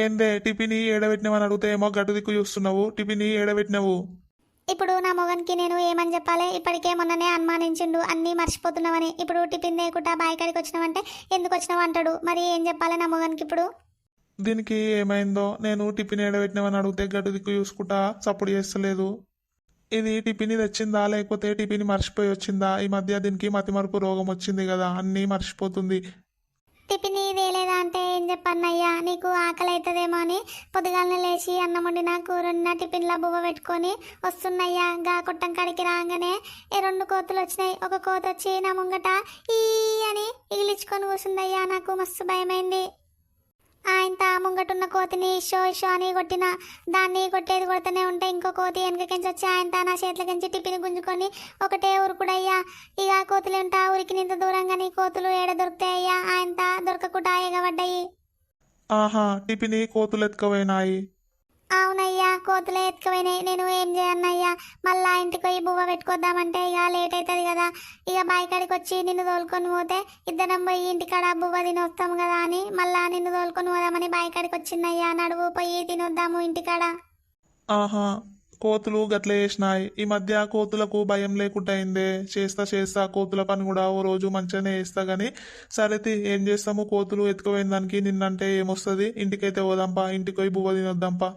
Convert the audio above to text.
ఏందే టిఫిన్ ఏడబెట్టినావని అడిగితే ఏమో గట్టు దిక్కు చూస్తున్నావు టిఫిన్ ఏడబెట్టినావు. ఇప్పుడు నా మొగన్కి నేను ఏమని చెప్పాలి? ఇప్పటికే మొన్ననే అనుమానించిండు అన్నీ మర్చిపోతున్నావని. ఇప్పుడు టిఫిన్ లేకుండా బాయికాడికి వచ్చినావంటే ఎందుకు వచ్చినావు అంటాడు? మరి ఏం చెప్పాలి నా మొగన్కి ఇప్పుడు? దీనికి ఏమైందో? నేను టిఫిన్ ఏడబెట్టినావని అడిగితే గట్టు దిక్కు చూసుకుంటా సపోర్ట్ చేస్తలేదు. ఇది టిఫిన్ తెచ్చిందా? లేకపోతే టిఫిన్ మర్చిపోయి వచ్చిందా? ఈ మధ్య దీనికి మతిమరుపు రోగం వచ్చింది కదా అన్నీ మర్చిపోతుంది. టిఫిన్ ఇదేలేదా అంటే ఏం చెప్పన్నయ్యా? నీకు ఆకలి అవుతుందేమో అని పొద్దుగాలనే లేచి అన్నం వండిన కూరన్న టిఫిన్లో బువ్వ పెట్టుకొని వస్తున్నయ్యా. గా కొట్టం కాడికి రాగానే ఏ రెండు కోతులు వచ్చినాయి. ఒక కోత వచ్చి నా ముంగట ఈ అని ఇగిలించుకొని కూర్చుందయ్యా. నాకు మస్తు భయమైంది. కోతిని షో షో అని కొట్టిన దాన్ని కొట్టేది కొడుతూనే ఉంటే ఇంకో కోతి వెనకకించి వచ్చి ఆయన నా చేతులకించి టిఫిన్ గుంజుకొని ఒకటే ఊరుకుడయ్యా. ఇక కోతులు ఉంటా ఊరికి నింత దూరంగా నీ కోతులు ఏడ దొరుకుతాయ్యా? ఆయన దొరకకుండా ఎగబడ్డాయి ఆహా టిఫిన్ కోతులు ఎత్తుకుపోయినాయి? అవునయ్యా కోతులే ఎత్తుకుపోయినాయి. నేను ఏం చేయన్నయ్యా మళ్ళా ఇంటికి పోయి బువ్వ పెట్టుకొద్దామంటే ఇక లేట్ అవుతుంది కదా. ఇక బాయికాడికి వచ్చి నిన్ను తోలుకొని పోతే ఇద్దరం పోయి ఇంటికాడ బువ్వ తిని వస్తాం కదా అని మళ్ళా నిన్ను తోలుకొని పోదామని బాయికాడికి వచ్చిందయ్యా నడువు పోయి తినొద్దాము ఇంటికాడ. ఆహా కోతులు గట్ల చేసినాయి. ఈ మధ్య కోతులకు భయం లేకుండా అయిందే. చేస్తా చేస్తా కోతుల పని కూడా ఓ రోజు మంచిగానే చేస్తా గాని సరేతి ఏం చేస్తాము? కోతులు ఎత్తుకుపోయిన దానికి నిన్నంటే ఏమొస్తుంది? ఇంటికైతే పోదాంపా ఇంటికి పోయి బువ్వ తినొద్దాంపా.